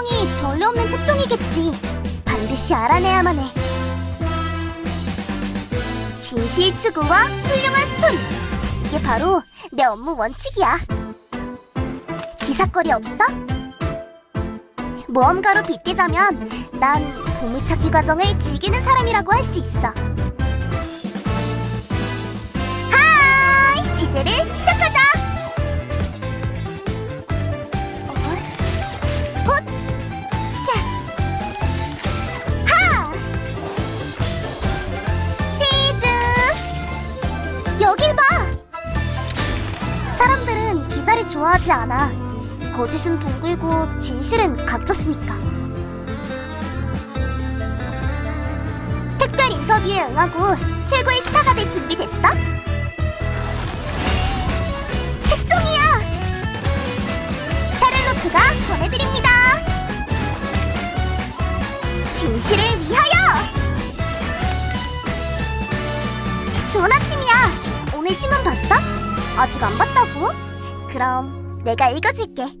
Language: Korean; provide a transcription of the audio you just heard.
분명히 전례 없는 특종이겠지. 반드시 알아내야만 해. 진실 추구와 훌륭한 스토리. 이게 바로 내 업무 원칙이야. 기사거리 없어? 모험가로 빗대자면 난 보물찾기 과정을 즐기는 사람이라고 할 수 있어. 하이! 취재를 사람들은 기자를 좋아하지 않아. 거짓은 둥글고 진실은 각졌으니까. 특별 인터뷰에 응하고 최고의 스타가 될 준비 됐어? 특종이야! 샤를로트가 전해드립니다. 진실을 위하여! 좋은 아침이야. 오늘 신문 봤어? 아직 안 봤다고? 그럼 내가 읽어줄게.